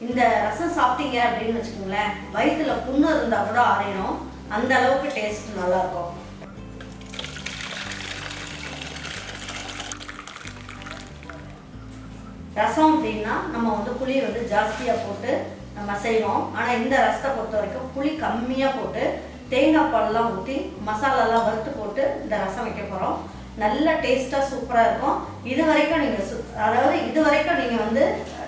இந்த ரசம் சாப்பிட்டீங்க அப்படின்னு வச்சுக்கோங்களேன் வயிற்றுல புண்ணு இருந்தால் கூட ஆறிடும் அந்த அளவுக்கு டேஸ்ட் நல்லா இருக்கும் ரசம் அப்படின்னா நம்ம வந்து புளியை வந்து ஜாஸ்தியாக போட்டு நம்ம செய்வோம் ஆனால் இந்த ரசத்தை பொறுத்த வரைக்கும் புளி கம்மியாக போட்டு தேங்காய் பால்லாம் ஊற்றி மசாலாலாம் வறுத்து போட்டு இந்த ரசம் வைக்க போகிறோம் நல்ல டேஸ்ட்டாக சூப்பராக இருக்கும். இது வரைக்கும் நீங்கள் சு அதாவது இது வரைக்கும் நீங்கள் வந்து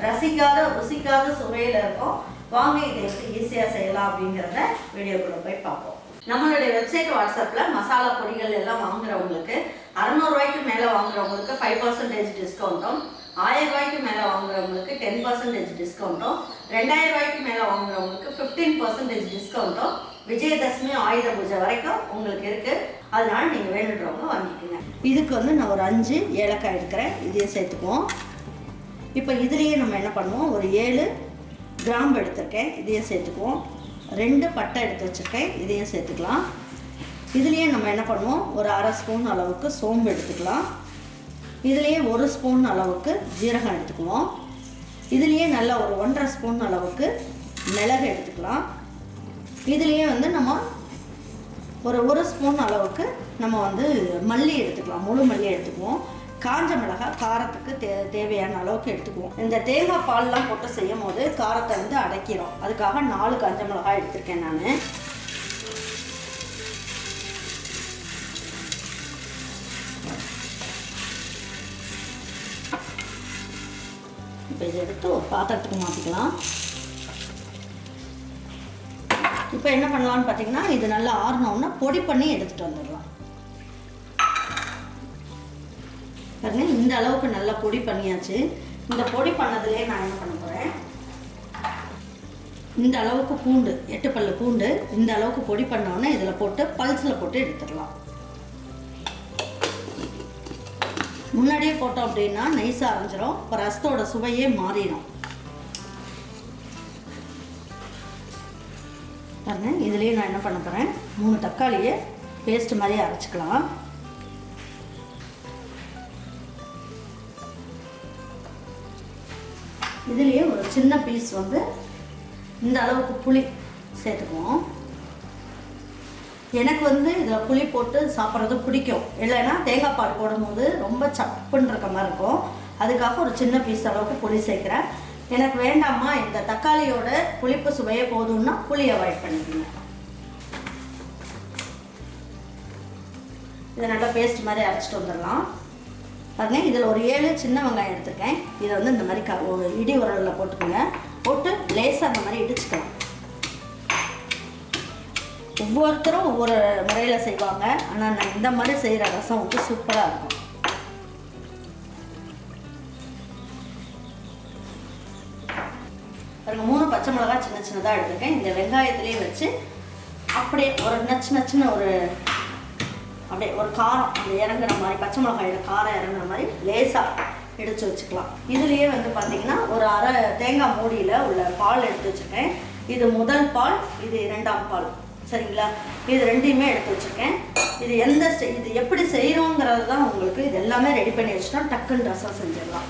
ரசிக்காத ருசிக்காத சுவையில் இருக்கும். வாங்க இதை எப்படி ஈஸியாக செய்யலாம் அப்படிங்கிறத வீடியோக்குள்ளே போய் பார்ப்போம். நம்மளுடைய வெப்சைட் வாட்ஸ்அப்பில் மசாலா பொடிகள் எல்லாம் வாங்குறவங்களுக்கு அறநூறுவாய்க்கு மேலே வாங்குறவங்களுக்கு ஃபைவ் பர்சன்டேஜ் டிஸ்கவுண்ட்டும் ஆயிரம் ரூபாய்க்கு மேலே வாங்குறவங்களுக்கு டென் பர்சன்டேஜ் டிஸ்கவுண்ட்டும் ரெண்டாயிரம் ரூபாய்க்கு மேலே வாங்குறவங்களுக்கு ஃபிஃப்டீன் பர்சன்டேஜ் டிஸ்கவுண்ட்டும் விஜயதசமி ஆயுத பூஜை வரைக்கும் உங்களுக்கு இருக்கு. அதனால நீங்கள் வேணுன்றவங்க வாங்கிக்கோங்க. இதுக்கு வந்து நான் ஒரு அஞ்சு ஏலக்காய் எடுக்கிறேன். இதையும் சேர்த்துக்குவோம். இப்போ இதுலேயே நம்ம என்ன பண்ணுவோம்? ஒரு ஏழு கிராம்பு எடுத்திருக்கேன். இதையும் சேர்த்துக்குவோம். ரெண்டு பட்டை எடுத்து வச்சுருக்கேன். இதையும் சேர்த்துக்கலாம். இதுலேயே நம்ம என்ன பண்ணுவோம்? ஒரு அரை ஸ்பூன் அளவுக்கு சோம்பு எடுத்துக்கலாம். இதுலேயே ஒரு ஸ்பூன் அளவுக்கு ஜீரகம் எடுத்துக்குவோம். இதுலேயே நல்லா ஒரு ஒன்றரை ஸ்பூன் அளவுக்கு மிளகு எடுத்துக்கலாம். இதுலேயே வந்து நம்ம ஒரு ஒரு ஸ்பூன் அளவுக்கு நம்ம வந்து மல்லி எடுத்துக்கலாம். முழு மல்லி எடுத்துக்குவோம். காஞ்ச மிளகாய் காரத்துக்கு தே தேவையான அளவுக்கு எடுத்துக்குவோம். இந்த தேங்காய் பால்லாம் போட்டு செய்யும் போது காரத்தை வந்து அடைக்கிறோம் அதுக்காக நாலு காஞ்ச மிளகாய் எடுத்திருக்கேன் நான். இப்போ இதை எடுத்து ஒரு பாத்திரத்துக்கு மாற்றிக்கலாம் இப்போ என்ன பண்ணலாம்னு பார்த்தீங்கன்னா இது நல்லா ஆறினோம்னா பொடி பண்ணி எடுத்துகிட்டு வந்துடலாம். பாருங்க இந்த அளவுக்கு நல்லா பொடி பண்ணியாச்சு. இந்த பொடி பண்ணதுலேயே நான் என்ன பண்ண போகிறேன் இந்த அளவுக்கு பூண்டு எட்டு பல்லு பூண்டு இந்த அளவுக்கு பொடி பண்ணோன்னே இதில் போட்டு பல்ஸில் போட்டு எடுத்துடலாம். முன்னாடியே போட்டோம் அப்படின்னா நைஸாக அரைஞ்சிரும். இப்போ ரசத்தோட சுவையே மாறிடும். பாருங்கள் இதுலேயே நான் என்ன பண்ண போகிறேன் மூணு தக்காளியை பேஸ்ட் மாதிரி அரைச்சிக்கலாம். இதுலேயே ஒரு சின்ன பீஸ் வந்து இந்த அளவுக்கு புளி சேர்த்துக்குவோம். எனக்கு வந்து இதில் புளி போட்டு சாப்பிட்றது பிடிக்கும். இல்லைன்னா தேங்காய் பால் போடும்போது ரொம்ப சப்புன்னு இருக்க மாதிரி இருக்கும். அதுக்காக ஒரு சின்ன பீஸ் அளவுக்கு புளி சேர்க்குறேன். எனக்கு வேண்டாமா இந்த தக்காளியோட புளிப்பு சுவையே போதும்னா புளி அவாய்ட் பண்ணிக்கோங்க. இதை நல்லா பேஸ்ட் மாதிரி அரைச்சிட்டு வந்துடலாம். பாருங்க இதில் ஒரு ஏழு சின்ன வெங்காயம் எடுத்துருக்கேன். இதை வந்து இந்த மாதிரி க இடி உரலில் போட்டுக்கோங்க. போட்டு லேசாக அந்த மாதிரி இடிச்சுக்கலாம். ஒவ்வொருத்தரும் ஒவ்வொரு முறையில் செய்வாங்க. ஆனால் நான் இந்த மாதிரி செய்கிற ரசம் வந்து சூப்பராக இருக்கும். பாருங்க மூணு பச்சை மிளகாய் சின்ன சின்னதாக எடுத்துருக்கேன். இந்த வெங்காயத்துலேயே வச்சு அப்படியே ஒரு நச்சு நச்சுன்னு ஒரு அப்படியே ஒரு காரம் அந்த இறங்குற மாதிரி பச்சை மிளகாயில் காரம் இறங்குற மாதிரி லேசாக எடுத்து வச்சுக்கலாம். இதுலேயே வந்து பார்த்தீங்கன்னா ஒரு அரை தேங்காய் மூடியில் உள்ள பால் எடுத்து வச்சுருக்கேன். இது முதல் பால் இது இரண்டாம் பால். சரிங்களா? இது ரெண்டையுமே எடுத்து வச்சுருக்கேன். இது எந்த இது எப்படி செய்கிறோங்கிறது தான் உங்களுக்கு இது எல்லாமே ரெடி பண்ணி வச்சுட்டா டக்குன்னு ரசம் செஞ்சிடலாம்.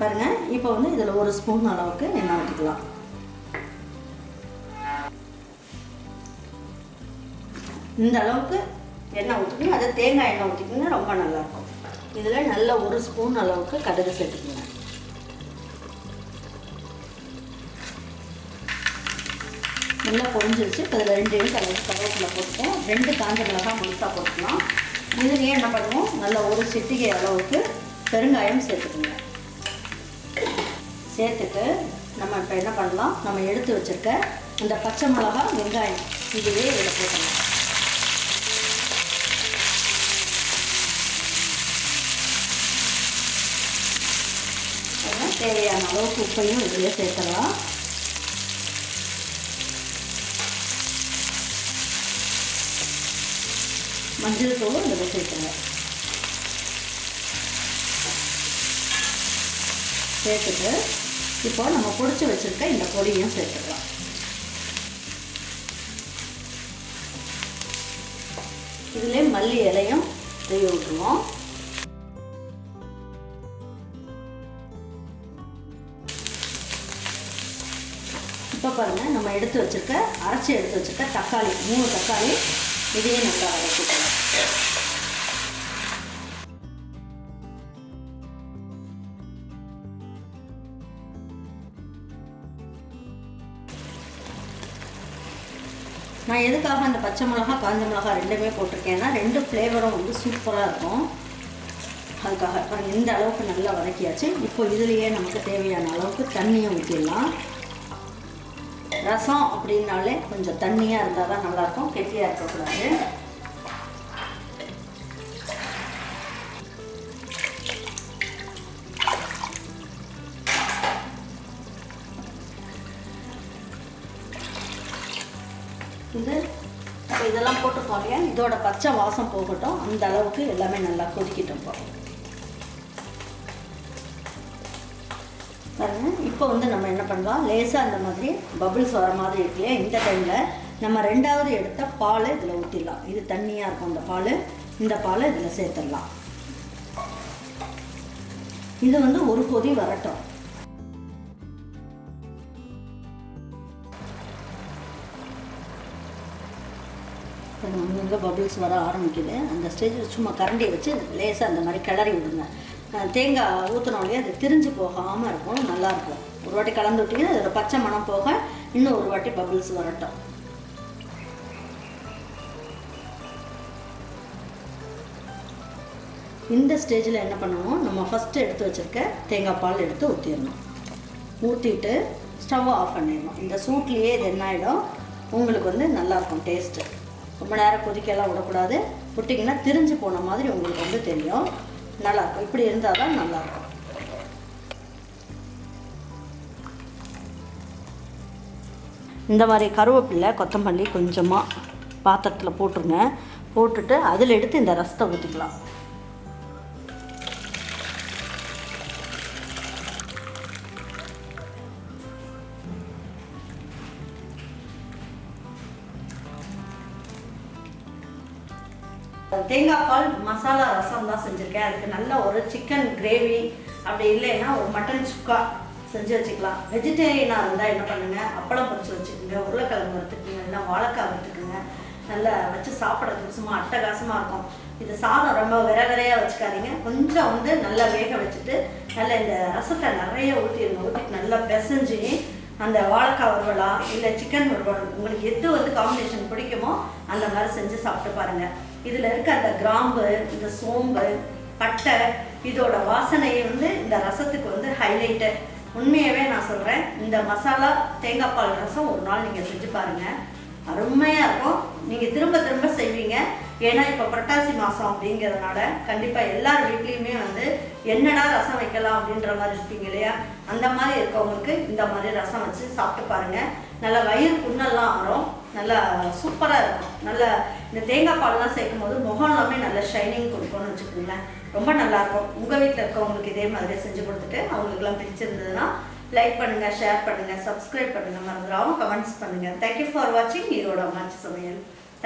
பாருங்கள் இப்போ வந்து இதில் ஒரு ஸ்பூன் அளவுக்கு எண்ணெய் ஊற்றிக்கலாம் இந்த அளவுக்கு எண்ணெய் ஊற்றிக்கணும் அதை தேங்காய் எண்ணெய் ஊற்றிக்கிங்கன்னா ரொம்ப நல்லாயிருக்கும். இதில் நல்ல ஒரு ஸ்பூன் அளவுக்கு கடுகு சேர்த்துக்கோங்க. நல்லா பொரிஞ்சிருச்சு. இப்போ இதில் ரெண்டையும் கலர் கருவேப்பிலை போட்டுப்போம். ரெண்டு காஞ்ச மிளகாய் முழுசாக போட்டுக்கலாம். இதுலேயே என்ன பண்ணுவோம்? நல்ல ஒரு சிட்டிகை அளவுக்கு பெருங்காயம் சேர்த்துக்கோங்க. சேர்த்துட்டு நம்ம இப்போ என்ன பண்ணலாம்? நம்ம எடுத்து வச்சுருக்க இந்த பச்சை மிளகாய் வெங்காயம் இதுவே இதில் போட்டுக்கலாம். தேவையான அளவுக்கு உப்பையும் இதிலே சேர்த்துடலாம். மஞ்சள் தூள் இதில் சேர்த்துங்க சேர்த்துட்டு இப்போ நம்ம பொடிச்சு வச்சுருக்க இந்த பொடியும் சேர்த்துக்கலாம் இதிலே மல்லி இலையும் தூவி விட்டுருவோம். இப்போ பாருங்கள் நம்ம எடுத்து வச்சுருக்க அரைச்சி எடுத்து வச்சுருக்க தக்காளி மூணு தக்காளி இதையும் நல்லா வதக்கிக்கலாம் நான் எதுக்காக அந்த பச்சை மிளகா காஞ்ச மிளகா ரெண்டுமே போட்டிருக்கேன்னா ரெண்டு ஃப்ளேவரும் வந்து சூப்பராக இருக்கும். அதுக்காக இந்த அளவுக்கு நல்லா வதக்கியாச்சு. இப்போ இதுலேயே நமக்கு தேவையான அளவுக்கு தண்ணியை ஊற்றிடலாம் ரசம் அப்படின்னாலே கொஞ்சம் தண்ணியாக இருந்தால் தான் நல்லாயிருக்கும் கெட்டியாக இருக்கக்கூடாது. இது இப்போ இதெல்லாம் போட்டு இல்லையா இதோட பச்சை வாசம் போகட்டும். அந்த அளவுக்கு எல்லாமே நல்லா கொதிக்கிட்டோம் இப்போ பாருங்க. இப்போ வந்து நம்ம என்ன பண்ணலாம்? லேசாக அந்த மாதிரி பபிள்ஸ் வர மாதிரி இருக்கு இல்லையா? இந்த டைமில் நம்ம ரெண்டாவது எடுத்த பால் இதில் ஊற்றிடலாம் இது தண்ணியாக இருக்கும் அந்த பால். இந்த பாலை இதில் சேர்த்துடலாம். இது வந்து ஒரு கொதி வரட்டும். அங்கங்கே பபிள்ஸ் வர ஆரம்பிக்குது. அந்த ஸ்டேஜில் சும்மா கரண்டியை வச்சு லேசாக அந்த மாதிரி கிளறி விடுங்க. தேங்காய் ஊற்றினோம் அது திரிஞ்சு போகாமல் இருக்கும். நல்லாயிருக்கும் ஒரு வாட்டி கலந்து விட்டிங்கன்னா அதில் பச்சை மணம் போக இன்னும் ஒரு வாட்டி பபிள்ஸ் வரட்டும். இந்த ஸ்டேஜில் என்ன பண்ணணும் நம்ம ஃபஸ்ட்டு எடுத்து வச்சுருக்க தேங்காய் பால் எடுத்து ஊற்றிடணும் ஊற்றிட்டு ஸ்டவ் ஆஃப் பண்ணிடணும். இந்த சூட்லேயே இது என்ன ஆகிடும் உங்களுக்கு வந்து நல்லாயிருக்கும் டேஸ்ட்டு ரொம்ப நேரம் கொதிக்கலாம் விடக்கூடாது. விட்டிங்கன்னா திரிஞ்சு போன மாதிரி உங்களுக்கு வந்து தெரியும். நல்லாயிருக்கும். இப்படி இருந்தால் தான் நல்லாயிருக்கும். இந்த மாதிரி கருவேப்பிலை கொத்தமல்லி கொஞ்சமாக பாத்திரத்தில் போட்டுருங்க. போட்டுட்டு அதில் எடுத்து இந்த ரசத்தை ஊற்றிக்கலாம். தேங்காய் பால் மசாலா ரசம் தான் செஞ்சுருக்கேன். அதுக்கு நல்ல ஒரு சிக்கன் கிரேவி அப்படி இல்லைன்னா ஒரு மட்டன் சுக்கா செஞ்சு வச்சுக்கலாம். வெஜிடேரியனாக இருந்தால் என்ன பண்ணுங்கள் அப்பளம் பொரிச்சு வச்சுக்கோங்க. உருளைக்கிழங்கு வறுத்துக்குங்க. இல்லைன்னா வாழைக்காய் வறுத்துக்குங்க. நல்லா வச்சு சாப்பிட்றதுக்கு சும்மா அட்டகாசமாக இருக்கும். இது சாதம் ரொம்ப விர விரையாக வச்சுக்காதீங்க. கொஞ்சம் வந்து நல்லா வேக வச்சுட்டு நல்லா இந்த ரசத்தை நிறைய ஊற்றிடுங்க ஊற்றிட்டு நல்லா பிசைஞ்சு அந்த வாழைக்காய் வறுவலா இல்லை சிக்கன் வறுவல் உங்களுக்கு எது வந்து காம்பினேஷன் பிடிக்குமோ அந்த மாதிரி செஞ்சு சாப்பிட்டு பாருங்கள் இதில் இருக்க அந்த கிராம்பு இந்த சோம்பு பட்டை இதோட வாசனையை வந்து இந்த ரசத்துக்கு வந்து ஹைலைட்டு உண்மையாகவே நான் சொல்கிறேன் இந்த மசாலா தேங்காய் பால் ரசம் ஒரு நாள் நீங்கள் செஞ்சு பாருங்கள் அருமையாக இருக்கும். நீங்கள் திரும்ப திரும்ப செய்வீங்க. ஏன்னா இப்போ புரட்டாசி மாதம் அப்படிங்கிறதுனால கண்டிப்பாக எல்லார் வீட்லேயுமே வந்து என்னடா ரசம் வைக்கலாம் அப்படின்ற மாதிரி இருப்பீங்க இல்லையா? அந்த மாதிரி இருக்கவங்களுக்கு இந்த மாதிரி ரசம் வச்சு சாப்பிட்டு பாருங்கள் நல்லா வயிறு புண்ணெல்லாம் வரும் நல்லா சூப்பராக இருக்கும். நல்லா இந்த தேங்காய் பால்லாம் சேர்க்கும் போது முகம் எல்லாமே நல்ல ஷைனிங் கொடுக்கும்னு வச்சுக்கோங்களேன். ரொம்ப நல்லாயிருக்கும் உங்கள் வீட்டில் இருக்கவங்களுக்கு இதே மாதிரி செஞ்சு கொடுத்துட்டு அவங்களுக்குலாம் பிடிச்சிருந்ததுன்னா லைக் பண்ணுங்கள் ஷேர் பண்ணுங்கள் சப்ஸ்கிரைப் பண்ணுங்கள் மறந்துடாமல் கமெண்ட்ஸ் பண்ணுங்கள் தேங்க்யூ ஃபார் வாட்சிங் ஈரோட அம்மாச்சி சமையல்.